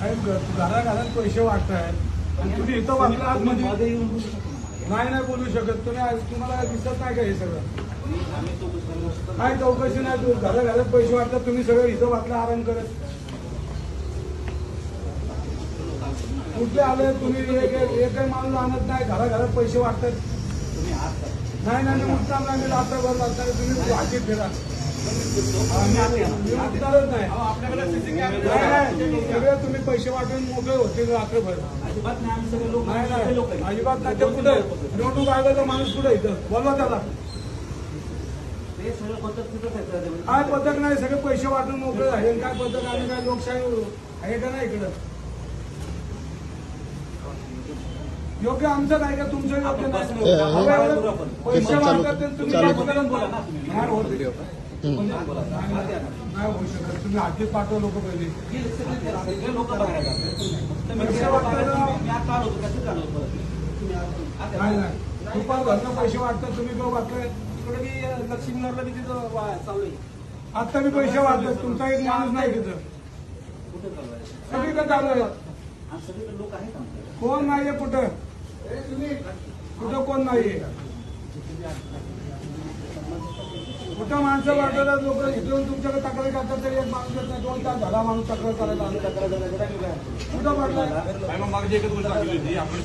साहेब घराघरात पैसे वाटतायत आणि तुम्ही इथं वाटलं आतमध्ये. नाही नाही बोलू शकत तुम्ही आज तुम्हाला दिसत नाही का हे सगळं. काय चौकशी नाही घराघरात पैसे वाटतात तुम्ही सगळं इथं वाटलं आराम करत कुठले आले तुम्ही एक एक- एकही माणूस आणत नाही घराघरात पैसे वाटतात आत. नाही नाही मी मुद्दाम नाही मी तुम्ही वाटीत फिरा तुम्ही आत या. मी उठणारच नाही तुम्ही पैसे वाटून मोकळे होतील रात्रभर अजिबात नाही आम्ही सगळे लोक नाही. अजिबात नाही. ते कुठे? निवडणूक आयोगाचा माणूस कुठे इथं? बोलवा त्याला. काय पद्धत नाही? सगळे पैसे वाटून मोकळे झाले. काय पद्धत आम्ही काय लोकशाही आहे का नाही इकडं? योग्य आमचं नाही का? तुमचं योग्य नाही. पैसे वाटतात तुम्ही होत. नाही, होऊ शकत तुम्ही पाठवा लोक पहिले लोक पैसे तुम्ही नाही नाही दुपार घरनं पैसे वाटतात तुम्ही किंवा तिकडे मी लक्ष्मीनगरला मी तिथं चालू आहे आता मी पैसे वाटतात तुमचा एक माणूस नाही तिथं कुठं सगळीकडे चालू आहे सगळीकडे लोक आहेत कोण नाहीये कुठं कुठं कोण नाहीये कुठं माणसं वाटवल्या लोक इथून तुमच्याकडे तक्रार करतात तरी एक माणूस येत नाही. दोन तास झाला माणूस तक्रार करायला आम्ही तक्रार करायला काय? कुठं पडलाय? मग एकच गोष्ट सांगितली होती. आपण